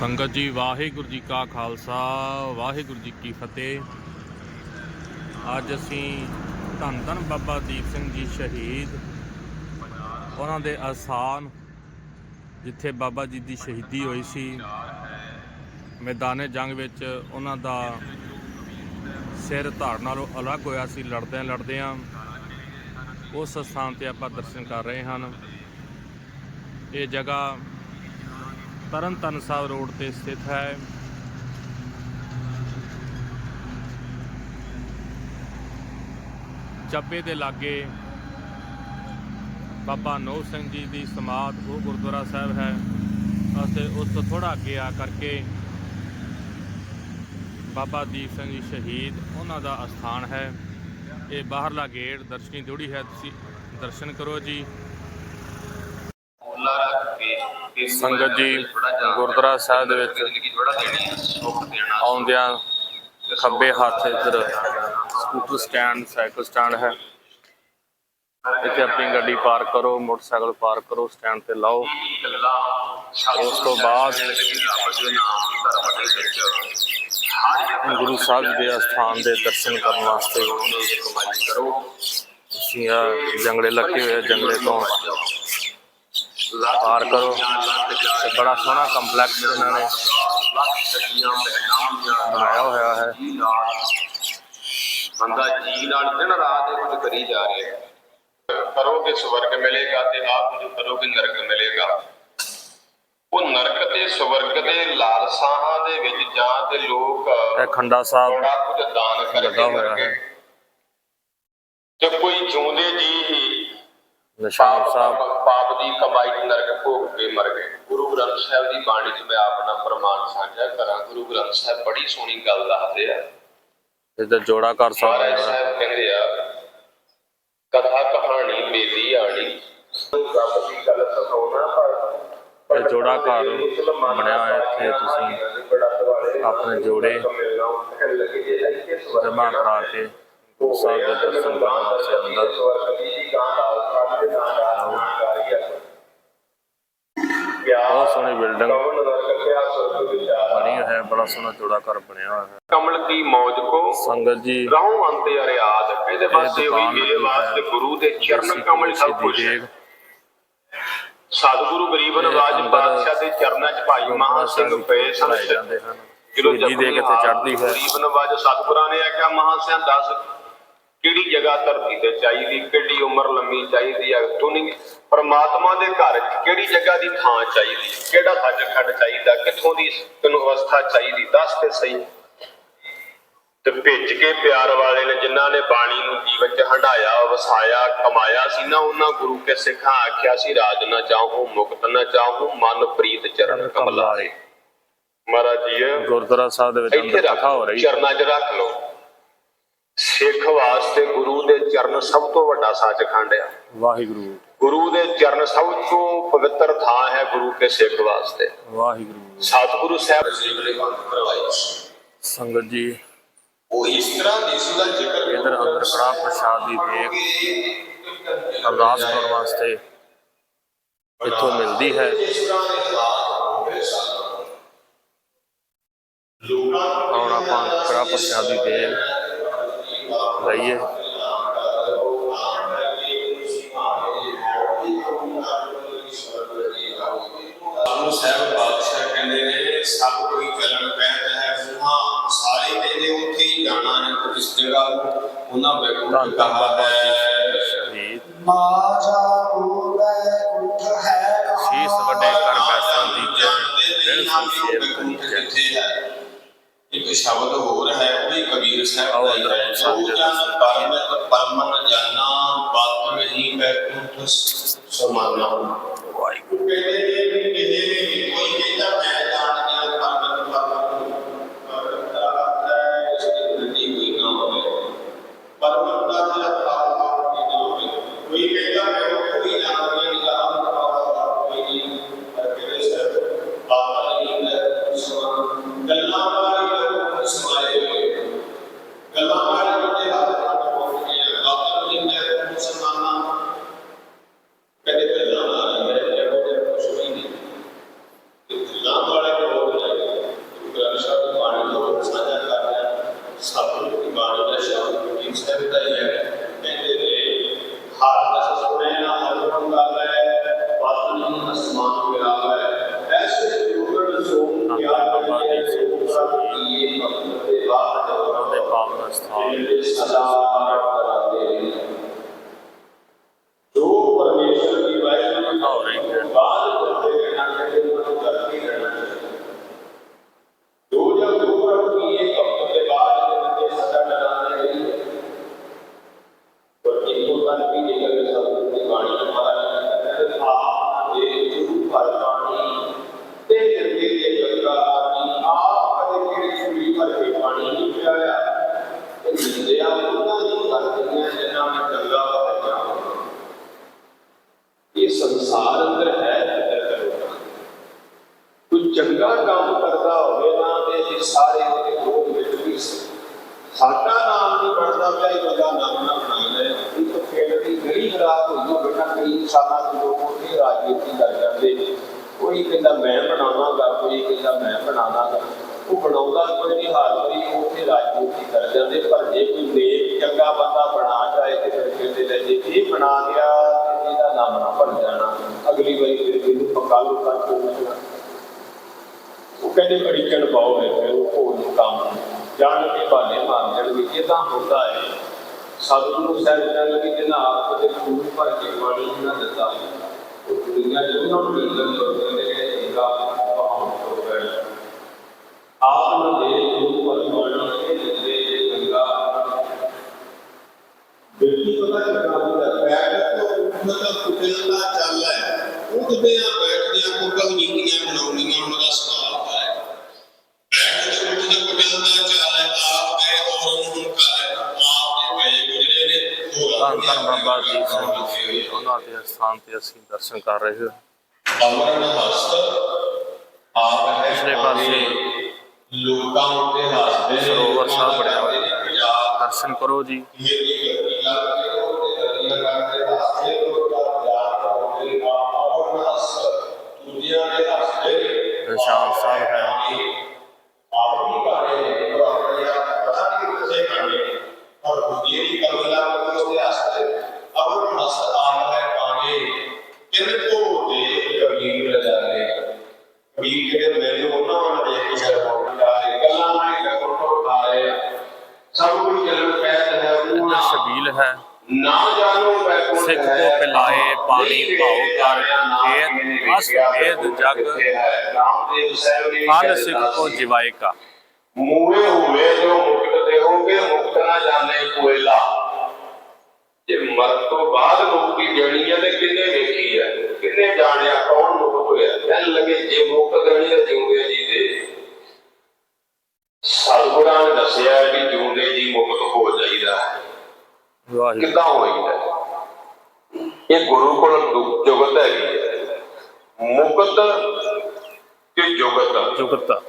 ਸੰਗਤ ਜੀ, ਵਾਹਿਗੁਰੂ ਜੀ ਕਾ ਖਾਲਸਾ, ਵਾਹਿਗੁਰੂ ਜੀ ਕੀ ਫਤਿਹ। ਅੱਜ ਅਸੀਂ ਧੰਨ ਧੰਨ ਬਾਬਾ ਦੀਪ ਸਿੰਘ ਜੀ ਸ਼ਹੀਦ, ਉਹਨਾਂ ਦੇ ਆਸਾਨ ਜਿੱਥੇ ਬਾਬਾ ਜੀ ਦੀ ਸ਼ਹੀਦੀ ਹੋਈ ਸੀ। ਮੈਦਾਨੇ ਜੰਗ ਵਿੱਚ ਉਹਨਾਂ ਦਾ ਸਿਰ ਧਾਰਨ ਨਾਲੋਂ ਅਲੱਗ ਹੋਇਆ ਸੀ, ਲੜਦਿਆਂ ਲੜਦਿਆਂ। ਉਸ ਸਥਾਨ ਤੇ ਆਪਾਂ ਦਰਸ਼ਨ ਕਰ ਰਹੇ ਹਨ। ਇਹ ਜਗ੍ਹਾ ਤਰਨਤਾਰਨ ਸਾਹਿਬ ਰੋਡ ਤੇ ਸਥਿਤ ਹੈ। ਚੱਬੇ ਦੇ ਲਾਗੇ ਬਾਬਾ ਨੋ ਸਿੰਘ ਜੀ ਦੀ ਸਮਾਧ ਉਹ ਗੁਰਦੁਆਰਾ ਸਾਹਿਬ ਹੈ। ਅਤੇ ਉਸ ਤੋਂ ਥੋੜਾ ਅੱਗੇ ਆ ਕਰਕੇ ਬਾਬਾ ਦੀਪ ਸਿੰਘ ਜੀ ਸ਼ਹੀਦ ਉਹਨਾਂ ਦਾ ਅਸਥਾਨ ਹੈ। ਇਹ ਬਾਹਰਲਾ ਗੇਟ, ਦਰਸ਼ਨੀ ਦਿਉੜੀ ਹੈ, ਤੁਸੀਂ ਦਰਸ਼ਨ ਕਰੋ ਜੀ। ਸੰਗਤ ਜੀ, ਗੁਰਦੁਆਰਾ ਸਾਹਿਬ ਦੇ ਵਿੱਚ ਆਉਂਦਿਆਂ ਖੱਬੇ ਹੱਥ ਇੱਧਰ ਸਕੂਟਰ ਸਟੈਂਡ, ਸਾਈਕਲ ਸਟੈਂਡ ਹੈ। ਇੱਥੇ ਆਪਣੀ ਗੱਡੀ ਪਾਰਕ ਕਰੋ, ਮੋਟਰਸਾਈਕਲ ਪਾਰਕ ਕਰੋ, ਸਟੈਂਡ ਤੇ ਲਾਓ। ਉਸ ਤੋਂ ਬਾਅਦ ਗੁਰੂ ਸਾਹਿਬ ਦੇ ਅਸਥਾਨ ਦੇ ਦਰਸ਼ਨ ਕਰਨ ਵਾਸਤੇ ਤੁਸੀਂ ਆ ਜੰਗਲੇ ਲੱਗੇ ਹੋਏ ਜੰਗਲੇ ਤੋਂ ਪਾਰ ਕਰੋ। ਤੇ ਬੜਾ ਸੋਹਣਾ ਕੰਪਲੈਕਸ ਇਹਨਾਂ ਨੇ। ਬਣਾਇਆ ਹੋਇਆ ਹੈ। ਬੰਦਾ ਜੀ ਨਾਲ ਦਿਨ ਰਾਤ ਇਹ ਕੁਝ ਕਰੀ ਜਾ ਰਿਹਾ ਹੈ। ਕਰੋਗੇ ਸਵਰਗ ਮਿਲੇਗਾ ਤੇ ਆਪ ਕੁਝ ਕਰੋਗੇ ਨਰਕ ਮਿਲੇਗਾ। ਉਹ ਨਰਕ ਤੇ ਸਵਰਗ ਦੇ ਲਾਲਸਾਹਾਂ ਦੇ ਵਿੱਚ ਜਾਂ ਤੇ ਲੋਕ ਇਹ ਖੰਡਾ ਸਾਹਿਬ ਬੜਾ ਕੁਝ ਦਾਨ ਕਰਕੇ। ਤੇ ਕੋਈ ਜਿਉਂਦੇ ਜੀ ਹੀ ਨਿਸ਼ਾਨ ਸਾਹਿਬ। ਪਾਪ ਦੀ ਕਮਾਈ ਨਰਕ ਭੋਗ ਕੇ ਮਰ ਗਏ। ਗੁਰੂ ਗ੍ਰੰਥ ਸਾਹਿਬ ਦੀ ਬਾਣੀ 'ਚ ਮੈਂ ਆਪਣਾ ਪ੍ਰਮਾਣ ਸਾਂਝਾ ਕਰਾਂ। ਗੁਰੂ ਗ੍ਰੰਥ ਸਾਹਿਬ ਬੜੀ ਸੋਹਣੀ ਗੱਲ ਦੱਸਦੇ ਆ। ਇਹਦਾ ਜੋੜਾ ਘਰ ਸਾਹਿਬ ਕਹਿੰਦੇ ਆ ਕਥਾ ਕਹਾਣੀ ਮੇਰੀ ਆਣੀ। ਰੱਬ ਦੀ ਗੱਲ ਸਿਖਾਉਣਾ ਪਰ ਇਹ ਜੋੜਾ ਘਰ ਬਣਿਆ ਹੋਇਆ ਇੱਥੇ ਤੁਸੀਂ ਆਪਣੇ ਜੋੜੇ ਜਮ੍ਹਾਂ ਕਰਾ ਕੇ ਸਾਹਿਬ ਦੇ ਦਰਸ਼ਨ ਕਰਨ ਵਾਸਤੇ ਅੰਦਰ। ਬਹੁਤ ਸੋਹਣੀ ਬਿਲਡਿੰਗ ਬਣੀ ਹੈ ਬੜਾ ਸੋਹਣਾ ਜੋੜਾ ਘਰ ਬਣਿਆ ਹੋਇਆ ਹੈ। ਕਮਲ ਕੀ ਮੌਜ ਕੋ ਸੰਗਤ ਜੀ ਰਹੂੰ ਅੰਤ ਅਰਿਆਦ। ਇਹਦੇ ਵਾਸਤੇ ਹੋਈ ਮੇਰੇ। ਵਾਸਤੇ ਗੁਰੂ ਦੇ ਚਰਨ ਕਮਲ ਸਭ ਕੁਝ ਸਤਿਗੁਰੂ ਗਰੀਬ ਨਵਾਜ ਬਾਦਸ਼ਾਹ ਦੇ ਚਰਨਾਂ 'ਚ ਭਾਈ ਮਹਾ ਸਿੰਘ ਪਏ ਸਨ। ਚੜਾਏ ਜਾਂਦੇ ਹਨ। ਜਦੋਂ ਜੀ ਦੇ ਕਿਤੇ ਚੜਦੀ ਹੈ। ਗਰੀਬ ਨਵਾਜ ਸਤਿਗੁਰਾਂ ਨੇ ਆਖਿਆ ਮਹਾ ਸਿੰਘ ਦੱਸ ਕਿਹੜੀ ਜਗ੍ਹਾ ਧਰਤੀ ਤੇ ਚਾਹੀਦੀ ਕਿਹੜੀ ਉਮਰ ਲੰਮੀ ਚਾਹੀਦੀ ਹੈ ਨਹੀਂ। ਪਰਮਾਤਮਾ ਦੇ ਘਰ ਕਿਹੜੀ ਜਗ੍ਹਾ ਦੀ ਥਾਂ ਚਾਹੀਦੀ ਕਿਹੜਾ ਸੱਚਖੰਡ ਚਾਹੀਦਾ ਕਿੱਥੋਂ ਦੀ ਤੈਨੂੰ ਅਵਸਥਾ ਚਾਹੀਦੀ ਦੱਸ ਤੇ ਸਹੀ। ਤੇ ਭੇਜ ਕੇ ਪਿਆਰ ਵਾਲੇ ਨੇ ਜਿਨ੍ਹਾਂ ਨੇ ਬਾਣੀ ਨੂੰ ਜੀਵਨ ਚ ਹੰਡਾਇਆ ਵਸਾਇਆ ਕਮਾਇਆ ਸੀ ਨਾ ਉਹਨਾਂ ਗੁਰੂ ਕੇ ਸਿੱਖਾਂ ਆਖਿਆ ਸੀ ਰਾਜ ਨਾ ਚਾਹੂੰ ਮੁਕਤ ਨਾ ਚਾਹੂੰ ਮਨ ਪ੍ਰੀਤ ਚਰਨ ਕਮਲਾਰੇ ਮਹਾਰਾਜ ਜੀ ਗੁਰਦੁਆਰਾ ਸਾਹਿਬ ਦੇ ਵਿੱਚ ਕਥਾ ਹੋ ਰਹੀ ਹੈ ਚਰਨਾਂ 'ਚ ਰੱਖ ਲਓ। ਸਿੱਖ ਵਾਸਤੇ ਗੁਰੂ ਦੇ ਚਰਨ ਸਭ ਤੋਂ ਵੱਡਾ ਸੱਚਖੰਡ ਆ। ਵਾਹਿਗੁਰੂ। ਗੁਰੂ ਦੇ ਚਰਨ ਸਭ ਤੋਂ ਪਵਿੱਤਰ ਥਾਂ ਹੈ ਗੁਰੂ ਕੇ ਸਿੱਖ ਵਾਸਤੇ। ਵਾਹਿਗੁਰੂ। ਸਤਿਗੁਰੂ ਸਾਹਿਬ ਜੀ ਨੇ ਬੰਦ ਕਰਵਾਈ ਸੰਗਤ ਜੀ ਉਹ ਇਸ ਤਰ੍ਹਾਂ ਦਾ ਜ਼ਿਕਰ ਇਧਰ ਅੰਦਰ ਕੜਾ ਪ੍ਰਸ਼ਾਦ ਦੀ ਦੇਗ ਅਰਦਾਸ ਕਰਨ ਵਾਸਤੇ ਇੱਥੋਂ ਮਿਲਦੀ ਹੈ। ਹੁਣ ਆਪਾਂ ਕੜਾ ਪ੍ਰਸ਼ਾਦ ਦੀ ਦੇਗ ਲਈਏ ਗੁਰੂ ਸਾਹਿਬ ਬਾਦਸ਼ਾਹ ਕਹਿੰਦੇ ਨੇ ਸਭ ਕੋਈ ਚੱਲਣ ਪੈਂਦਾ ਹੈ ਹਾਂ ਸਾਰੇ ਕਹਿੰਦੇ ਉੱਥੇ ਹੀ ਜਾਣਾ ਹੈ ਇਸ ਜਗ੍ਹਾ ਨੂੰ ਉਹਨਾਂ ਧੰਨ ਬੈਠੂ ਧੰਨ ਕਹਾ ਬਾਬਾ ਜੀ ਹੈ ਸ਼ਹੀਦ ਮਾਜਾ ਰੂਪੈ ਉਠ ਹੈ ਕਹਾ ਸ਼ੀਸ ਵੱਡੇ ਕਰ ਬੈਸਾਂ ਦੀ ਜੈ ਦਿਲ ਸੰਸੇਵ ਕਰੀ ਜੈ ਕਿੱਥੇ ਹੈ ਇੱਕ ਸ਼ਬਦ ਹੋਰ ਹੈ ਉਹ ਵੀ ਕਬੀਰ ਸਾਹਿਬ ਦਾ ਹੀ ਹੈ। ਜੀ ਜਨ ਦਰਸ਼ਨ ਪਰਮ ਪਰਮਨ ਜਾਨਾ ਬਾਤ ਨਹੀਂ ਬੈਠੂ ਸਮਾਨਾ ਵਾਹਿਗੁਰੂ ਕਹਿੰਦੇ ਚੰਗਾ ਕੰਮ ਕਰਦਾ ਹੋਵੇ ਨਾ ਤੇ ਇਹ ਸਾਰੇ ਉਹਦੇ ਵਿਰੋਧ ਵਿੱਚ ਵੀ ਸਾਡਾ ਨਾਮ ਨਹੀਂ ਬਣਦਾ ਪਿਆ, ਇਹ ਬੰਦਾ ਨਾਮ ਨਾ ਬਣਾ ਲੈ। ਇੱਕ ਖੇਡ ਦੀ ਗਲੀ ਖਰਾਬ ਹੋਈ ਉਹ ਬੇਟਾ ਕਈ ਸਾਲਾਂ ਤੋਂ ਲੋਕ ਉਹਦੀ ਰਾਜਨੀਤੀ ਕਰ ਜਾਂਦੇ ਨੇ। ਕੋਈ ਕਹਿੰਦਾ ਮੈਂ ਬਣਾਵਾਂਗਾ, ਕੋਈ ਕਹਿੰਦਾ ਮੈਂ ਬਣਾਵਾਂਗਾ। ਉਹ ਬਣਾਉਂਦਾ ਕੋਈ ਨਹੀਂ ਹਾਲ ਕੋਈ ਉੱਥੇ ਰਾਜਨੀਤੀ ਕਰ ਜਾਂਦੇ। ਪਰ ਜੇ ਕੋਈ ਨੇਕ ਚੰਗਾ ਬੰਦਾ ਬਣਾ ਜਾਏ ਤੇ ਫਿਰ ਕਹਿੰਦੇ ਨੇ ਜੇ ਇਹ ਬਣਾ ਗਿਆ ਤੇ ਇਹਦਾ ਨਾਮ ਨਾ ਬਣ ਜਾਣਾ। ਅਗਲੀ ਵਾਰੀ ਫਿਰ ਇਹਨੂੰ ਪਕਾ ਲੂ ਕਰ ਕਹਿੰਦੇ ਬੜੀ ਚੜਪਾਓ ਹੈ ਫਿਰ ਉਹ ਹੋਰ ਨੂੰ ਕੰਮ ਜਾਣ ਕੇ ਬਾਨੇ ਮਾਰ ਜਾਣਗੇ ਇਹ ਤਾਂ ਹੁੰਦਾ ਹੈ ਸਤਿਗੁਰੂ ਸਾਹਿਬ ਕਹਿੰਦੇ ਕਿ ਜਿਹਨਾਂ ਆਪ ਦੇ ਖੂਨ ਭਰ ਕੇ ਪਾਣੀ ਨਾ ਦਿੱਤਾ ਉਹ ਦੁਨੀਆ ਦੇ ਉਹਨਾਂ ਨੂੰ ਮਿਲਣ ਕਰਦੇ ਨੇ ਜਿਹੜੇ ਇੰਗਾ ਪਹਾਉਣ ਤੋਂ ਗਏ ਆਪ ਨੂੰ ਦੇ ਖੂਨ ਭਰ ਪਾਣੀ ਕੇ ਦਿੰਦੇ ਗੰਗਾ ਬਿਲਕੁਲ ਪਤਾ ਲੱਗਾ ਹੁੰਦਾ ਬੈਠ ਤੋਂ ਮਤਲਬ ਕੁੱਟਣ ਦਾ ਚੱਲ ਹੈ ਉੱਠਦੇ ਆ ਬਾਬਾ ਜੀ ਸਿੰਘ ਜੀ ਉਹਨਾਂ ਦੇ ਸਥਾਨ ਤੇ ਅਸੀਂ ਦਰਸ਼ਨ ਕਰ ਰਹੇ ਹਾਂ। ਅਮਰਨ ਹਸਤ ਆਪ ਹੈ ਪਿਛਲੇ ਪਾਸੇ ਲੋਕਾਂ ਉੱਤੇ ਹੱਸਦੇ ਸਰੋਵਰ ਸਾਹਿਬ ਬਣਿਆ ਹੋਇਆ। ਦਰਸ਼ਨ ਕਰੋ ਜੀ। ਮੇਰੀ ਗੱਡੀ ਲੱਗ ਵੇਖਿਆ, ਵੇਦ ਜਗ, ਫਲ ਸਿੱਖ ਕੋ ਸੀ, ਜਿਵਾਏ ਕਾ ਮੂਹੇ ਹੋਵੇ ਜੋ ਮੁਕਤ ਦੇ ਹੋਗੇ ਮੁਕਤ ਨਾ ਜਾਣੇ ਕੋਇਲਾ। ਜੇ ਮਰਨ ਤੋਂ ਬਾਅਦ ਮੁਕਤੀ ਦੇਣੀ ਹੈ ਤੇ ਕਿੰਨੇ ਵੇਖੀ ਹੈ। ਕਿੰਨੇ ਜਾਣਿਆ ਕੌਣ ਮੁਕਤ ਹੋਇਆ। ਕਹਿਣ ਲੱਗੇ ਜੇ ਮੁਕਤ ਦੇਣੀ ਹੈ ਜਿਉਂਦੇ ਜੀ ਦੇ। ਸਤਿਗੁਰਾਂ ਨੇ ਦੱਸਿਆ ਕਿ ਜਿਉਂਦੇ ਜੀ ਮੁਕਤ ਹੋ ਜਾਈਦਾ ਹੈ। ਵਾਹਿਗੁਰੂ। ਕਿੱਦਾਂ ਹੋਈਦਾ? ਇਹ ਗੁਰੂ ਕੋਲ ਜੁਗਤ ਹੈਗੀ ਹੈ ਮੁਕਤ ਤੇ ਜੁਗਤ। ਜੁਗਤ।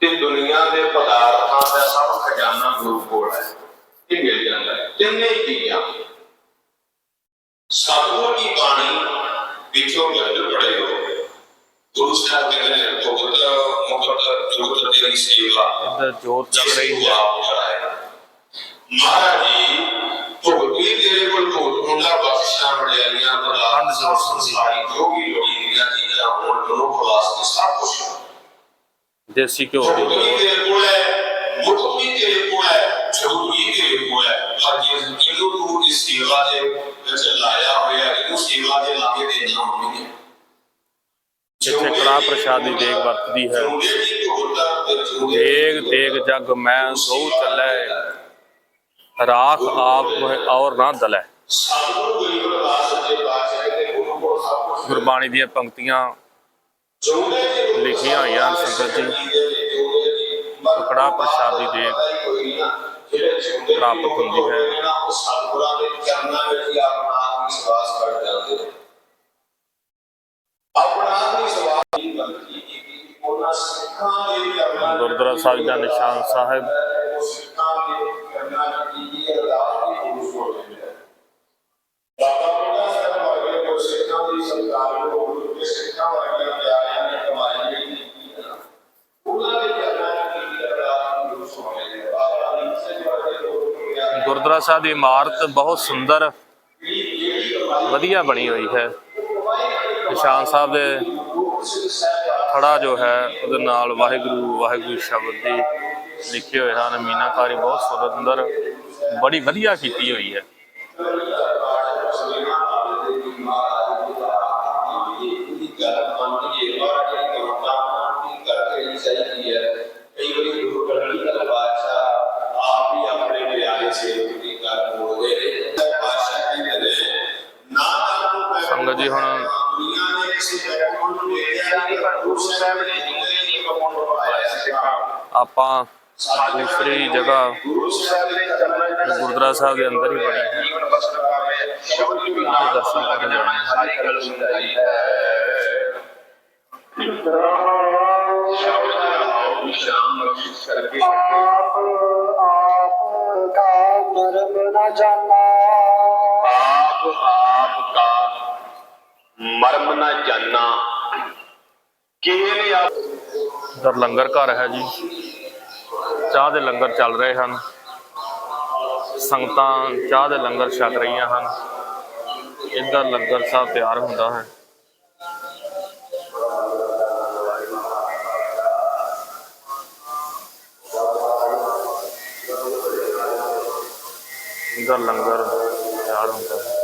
ਤੇ ਦੁਨੀਆ ਦੇ ਪਦਾਰਥਾਂ ਦਾ ਸਭ ਖਜ਼ਾਨਾ ਗੁਰੂ ਕੋਲ ਹੈ। ਇਹ ਮਿਲ ਜਾਂਦਾ ਹੈ। ਤਿੰਨੇ ਹੀ ਚੀਜ਼ਾਂ। ਸਤਿਗੁਰ ਦੀ ਬਾਣੀ ਵਿੱਚੋਂ ਗੱਲ ਪੜੇ ਹੋ ਗੁਰੂ ਸਾਹਿਬ ਦੇ ਨੇ ਜੁਗਤ ਮੁਕਤ ਜੁਗਤ ਦੀ ਸੇਵਾ। ਇੱਧਰ ਜੋਤ ਜਗ ਰਹੀ ਹੈ। ਮਹਾਰਾਜ ਜੀ ਭਗਤੀ ਤੇਰੇ ਕੋਲ ਭੋਗ ਹੁੰਦਾ ਬਖਸ਼ਾਂ ਵਡਿਆਈਆਂ ਬੜਾ ਖੰਡ ਜੋਤ ਸੰਸਾਰੀ ਜੋ ਚੀਜ਼ਾਂ ਹੋਣ ਮਨੁੱਖ ਵਾਸਤੇ ਸਭ ਕੁਝ ਦੇਸੀ ਘਿਓ ਦੀ ਵੀ ਤੇਰੇ ਕੋਲ ਹੈ ਵੀ ਤੇਰੇ ਕੋਲ ਹੈ ਜੋਤ ਵੀ ਤੇਰੇ ਕੋਲ ਹੈ ਪਰ ਜੇ ਜਿਹਨੂੰ ਤੂੰ ਇਸ ਸੇਵਾ ਦੇ ਵਿੱਚ ਲਾਇਆ ਹੋਇਆ ਇਹਨੂੰ ਸੇਵਾ ਦੇ ਲਾਗੇ ਦੇਣਾ ਹੋਣੀ ਹੈ। ਇੱਥੇ ਕੜਾ ਪ੍ਰਸ਼ਾਦ ਦੀ ਦੇਗ ਵਰਤਦੀ ਹੈ। ਜਿਉਂਦੇ ਦਾ ਜਿਉਂਦੇ ਦੇਗ ਦੇਗ ਜਗ ਮੈਂ ਗਉ ਚੱਲੈ। ਰਾਖ ਆਪ ਔਰ ਨਾ ਦਲੈ। ਸਤਿਗੁਰੂ ਗਰੀਬ ਗੁਰਬਾਣੀ ਦੀਆਂ ਪੰਕਤੀਆਂ ਲਿਖੀਆਂ ਹੋਈਆਂ ਹਨ ਸੰਗਤ ਜੀ। ਕੜਾ ਪ੍ਰਸ਼ਾਦ ਦੀ ਦੇਗ ਪ੍ਰਾਪਤ ਹੁੰਦੀ ਹੈ। ਸਤਿਗੁਰਾਂ ਦੇ ਚਰਨਾਂ ਵਿੱਚ ਆਪਣਾ ਆਤਮੀ ਕਰ ਜਾਂਦੇ ਨੇ ਆਪਣਾ ਆਤਮੀ ਸਵਾਸ ਦੀ ਉਹਨਾਂ ਸਿੱਖਾਂ ਦੇ ਚਰਨਾਂ ਵਿੱਚ ਗੁਰਦੁਆਰਾ ਸਾਹਿਬ ਦਾ ਨਿਸ਼ਾਨ ਸਾਹਿਬ ਗੁਰਦੁਆਰਾ ਸਾਹਿਬ ਦੀ ਇਮਾਰਤ ਬਹੁਤ ਸੁੰਦਰ, ਵਧੀਆ ਬਣੀ ਹੋਈ ਹੈ। ਨਿਸ਼ਾਨ ਸਾਹਿਬ ਦੇ ਗੁਰੂ ਖੜਾ ਜੋ ਹੈ, ਉਹਦੇ ਨਾਲ ਵਾਹਿਗੁਰੂ ਵਾਹਿਗੁਰੂ ਸ਼ਬਦ ਦੀ ਲਿਖੇ ਹੋਏ ਹਨ। ਮੀਨਾਕਾਰੀ ਬਹੁਤ ਸੁੰਦਰ, ਬੜੀ ਵਧੀਆ ਕੀਤੀ ਹੋਈ ਹੈ। ਪਾਇਆ ਸਿੱਖਾਂ ਆਪਾਂ ਦੂਸਰੀ ਜਗ੍ਹਾ ਗੁਰੂ ਸਾਹਿਬ ਦੇ ਚਰਨਾਂ ਵਿੱਚ ਗੁਰਦੁਆਰਾ ਸਾਹਿਬ ਦੇ ਅੰਦਰ ਹੀ ਬਣੀ ਹੈ ਜੀਵਨ ਬਸਰ ਪਾਵੇ ਸ਼ਬਦ ਵੀ ਉੱਥੇ ਮਰਮ ਨ ਜਾਣਾ ਆਪ ਆਪ ਦਾ ਮਰਮ ਨਾ ਜਾਣਾ ਕਿਸੇ ਨੇ ਆਪ ਇੱਧਰ ਲੰਗਰ ਘਰ ਹੈ ਜੀ। ਚਾਹ ਦੇ ਲੰਗਰ ਚੱਲ ਰਹੇ ਹਨ। ਸੰਗਤਾਂ ਚਾਹ ਦੇ ਲੰਗਰ ਛਕ ਰਹੀਆਂ ਹਨ। ਇੱਧਰ ਲੰਗਰ ਸਾਹਿਬ ਤਿਆਰ ਹੁੰਦਾ ਹੈ। ਇੱਧਰ ਲੰਗਰ ਤਿਆਰ ਹੁੰਦਾ ਹੈ।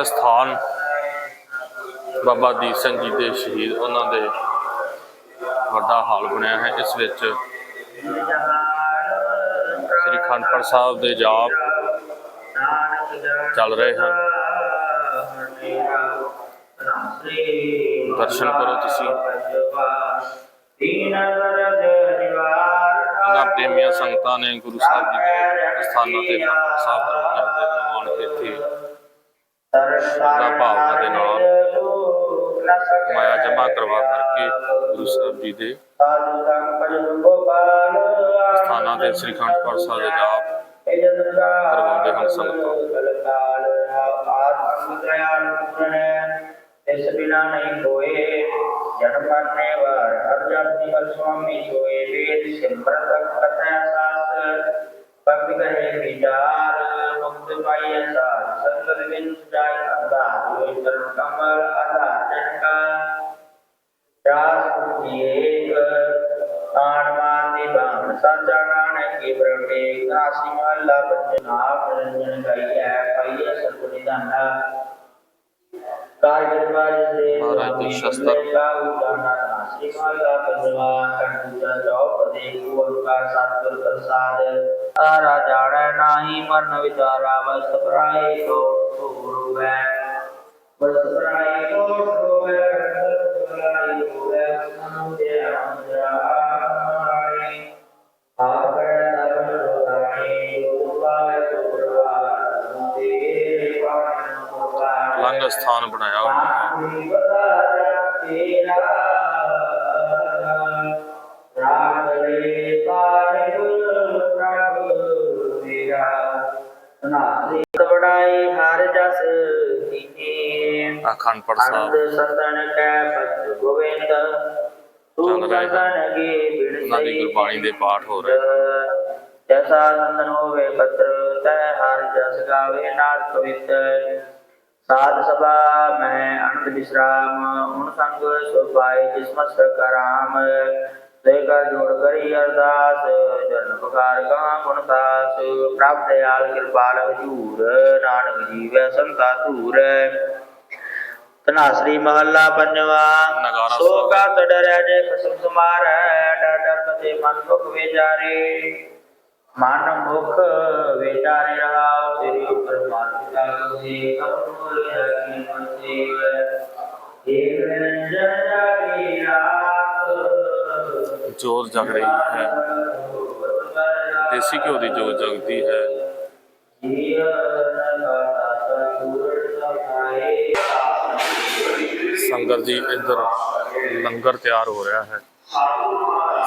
ਇਹ ਸਥਾਨ ਬਾਬਾ ਦੀਪ ਸਿੰਘ ਜੀ ਦੇ ਸ਼ਹੀਦ, ਉਹਨਾਂ ਦੇ ਵੱਡਾ ਹਾਲ ਬਣਿਆ ਹੈ। ਇਸ ਵਿੱਚ ਸ੍ਰੀ ਖੰਡਪੜ ਸਾਹਿਬ ਦੇ ਜਾਪ ਚੱਲ ਰਹੇ ਹਨ। ਦਰਸ਼ਨ ਕਰੋ ਤੁਸੀਂ। ਇਹਨਾਂ ਪ੍ਰੇਮੀਆਂ ਸੰਗਤਾਂ ਨੇ ਗੁਰੂ ਸਾਹਿਬ ਜੀ ਦੇ ਸਥਾਨਾਂ ਤੇ ਖੰਡਪੜ ਸਾਹਿਬ ਦਰਬਾਰ ਦੇ ਨਿਰਮਾਣ ਕੀਤੀ। ਸ਼ਰਧਾ ਭਾਵਨਾ ਦੇ ਨਾਲ ਮਾਇਆ ਜਮਾ ਕਰਵਾ ਕਰਕੇ ਗੁਰੂ ਸਾਹਿਬ ਜੀ ਦੇ ਸਥਾਨਾਂ ਤੇ ਸ੍ਰੀ ਖੰਡਪੜ ਸਾਹਿਬ ਦੇ ਜਾਪ ਕਰਵਾਉਂਦੇ ਹਨ ਸੰਗਤਾਂ। ਇਸ ਬਿਨਾ ਨਹੀਂ ਹੋਏ। ਜਨਮ ਮਰਨੇ ਵਾਰ ਹਰ ਜਾਤੀ ਬਲ ਸੁਆਮੀ ਹੋਏ ਵੇਦ ਸਿਮਰਤ ਕਥਾ ਸਾਸ ਭਗਤ ਕਰੇ ਵਿਚਾਰ। ਮੁਕਤ ਪਾਈਐ ਸਾਸ ਸੰਗਤ ਬਿਨ ਜਾਇ ਆਧਾਰ ਹੋਏ ਧਰਮ ਕਮਲ ਆਧਾਰ ਜਨ ਕਾ ਰਾਸ ਕੁਟੀਏਕ ਤਾਣ ਮਾਨ ਦੀ ਬਾਣ ਸਾਚਾ ਨਾਨਕ ਕੀ ਬਰਮੇ ਕਾਸੀ ਮਹੱਲਾ ਪੰਜਨਾਪ ਰੰਜਨ ਗਾਈਐ ਪਾਈਐ ਸਤਿ ਦਾਨਾ ਕਾਰਗਰ ਬਾਜ ਦੇ ਮਹਾਰਾਜ ਦੇ ਸ਼ਸਤਰ। ਕਾ ਉਦਾਨਾ ਨਾਸੀ ਮਹੱਲਾ ਪੰਜਵਾ ਕੰਟੂਜਾ ਚੌਪਦੇ ਓੰਕਾਰ ਸਤਿਗੁਰ ਪ੍ਰਸਾਦ ਆਰਾ ਜਾਣੈ ਨਾਹੀ ਮਰਨ ਵਿਚਾਰਾ ਵਸ ਪਰਾਏ ਕੋ ਹੋਵੇ ਵਸ ਪਰਾਏ ਸਥਾਨ ਬਣਾਇਆ ਹੈ ਬੜਾਈ ਹਰ ਜਸ ਅਖੰਡਪੜ ਅਨੰਦ ਸਾਹਿਬ ਸਤਨ ਕੈ ਪਤ ਗੋਵਿੰਦ ਤੂੰ ਚੱਲ ਰਹੇ ਦੀ ਗੁਰਬਾਣੀ ਦੇ ਪਾਠ ਹੋ ਰਹੇ ਜੈਸਾ ਸੰਤਨ ਹੋਵੇ ਪਤਰ ਤੈ ਹਰ ਜਸ ਗਾਵੇ ਨਾਦ ਕਵਿਤ ਸਾਧ ਸਭਾ ਮੈਂ ਅਨੰਦ ਵਿਸਰਾਮ ਹੁਣ ਸੰਗ ਸੁਭਾਏ ਜਿਸ ਮਸਤਕ ਰਾਮ ਦੇ ਕਰ ਜੋੜ ਕਰੀ ਅਰਦਾਸ ਜਨ ਪਕਾਰ ਗਾ ਗੁਣ ਦਾਸ। ਪ੍ਰਭ ਦਇਆਲ ਕਿਰਪਾਲ ਹਜੂਰ ਨਾਨਕ ਜੀਵੈ ਸੰਤਾ ਧੂਰ। ਤਨਾਸਰੀ ਮਹੱਲਾ ਪੰਜਵਾ ਸੋ। ਕਾ ਡਰੈ ਜੇ ਖਸਮ ਤੁਮਾਰੈ ਡਰ ਡਰ ਕਤੇ ਮਨ ਦੁਖ ਵਿਚਾਰੇ। ਮਨ ਮੁਖ ਵਿਚਾਰੇ ਰਹਾਉ ਤੇਰੀ ਪਰਮਾਤਮਾ ਕਾ ਤੁਝੇ ਕਪੂਰ ਕੀ ਮਨਸੇਵ ਏਕ ਨਿਰੰਜਨ ਜਾਗੀ ਰਾਤ। ਜੋਤ ਜਗ ਰਹੀ ਹੈ। ਦੇਸੀ ਘਿਓ ਦੀ ਜੋਤ ਜਗਦੀ ਹੈ। ਜੀਵਨ ਦਾ ਸਤਿਗੁਰ ਸਭ ਆਏ ਸੰਗਤ ਜੀ ਇੱਧਰ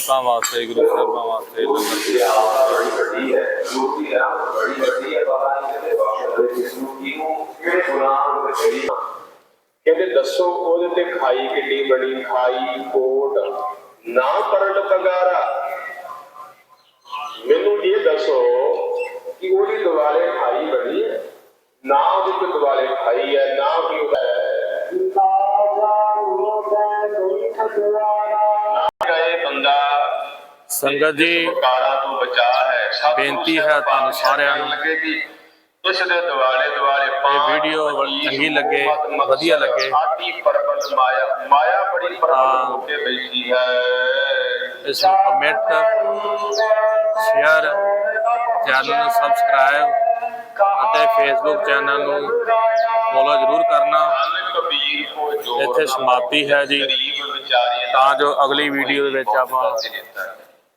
ਸੰਗਤਾਂ ਵਾਸਤੇ ਗੁਰੂ ਸਾਹਿਬਾਂ ਵਾਸਤੇ ਲੰਗਰ ਤਿਆਰ ਕਹਿੰਦੇ ਦੱਸੋ ਉਹਦੇ ਤੇ ਖਾਈ ਕਿੱਡੀ ਬੜੀ ਖਾਈ ਕੋਟ ਨਾ ਪਰਟ ਪਗਾਰਾ। ਮੈਨੂੰ ਇਹ ਦੱਸੋ ਕਿ ਉਹਦੀ ਦਿਵਾਲੇ ਖਾਈ ਬਣੀ ਹੈ ਨਾ ਉਹਦੇ ਕੋਈ ਦਿਵਾਲੇ ਖਾਈ ਹੈ ਨਾ ਵੀ ਉਹਦਾ ਬੰਦਾ ਸੰਗਤ ਜੀ ਕਾਰਾਂ ਤੋਂ ਬਚਾ ਹੈ ਬੇਨਤੀ ਹੈ ਤੁਹਾਨੂੰ ਸਾਰਿਆਂ ਨੂੰ ਲੱਗੇ ਇਸ ਦੇ ਦਿਵਾਲੇ ਦਿਵਾਲੇ ਇਹ ਵੀਡੀਓ ਚੰਗੀ ਲੱਗੇ, ਵਧੀਆ ਲੱਗੇ। ਆਦੀ ਪਰਬਤ ਮਾਇਆ ਮਾਇਆ ਬੜੀ ਹਾਂ। ਹੋ ਕੇ ਬੈਠੀ ਹੈ ਇਸ ਨੂੰ ਕਮੈਂਟ ਸ਼ੇਅਰ ਚੈਨਲ ਨੂੰ ਸਬਸਕ੍ਰਾਈਬ ਅਤੇ ਫੇਸਬੁੱਕ ਚੈਨਲ ਨੂੰ ਫੋਲੋ ਜ਼ਰੂਰ ਕਰਨਾ ਇੱਥੇ ਸਮਾਪਤੀ ਹੈ ਜੀ ਤਾਂ ਜੋ ਅਗਲੀ ਵੀਡੀਓ ਦੇ ਵਿੱਚ ਆਪਾਂ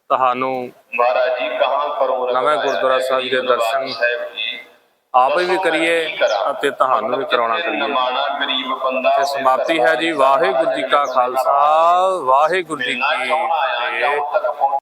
ਤੁਹਾਨੂੰ ਮਹਾਰਾਜ ਜੀ ਕਹਾਂ ਕਰੋ ਨਵੇਂ ਗੁਰਦੁਆਰਾ ਸਾਹਿਬ ਦੇ ਦਰਸ਼ਨ ਆਪ ਵੀ ਕਰੀਏ ਅਤੇ ਤੁਹਾਨੂੰ ਵੀ ਕਰਾਉਣਾ ਕਰੀਏ। ਤੇ ਸਮਾਪਤੀ ਹੈ ਜੀ। ਵਾਹਿਗੁਰੂ ਜੀ ਕਾ ਖਾਲਸਾ। ਵਾਹਿਗੁਰੂ ਜੀ ਕੀ ਫਤਿਹ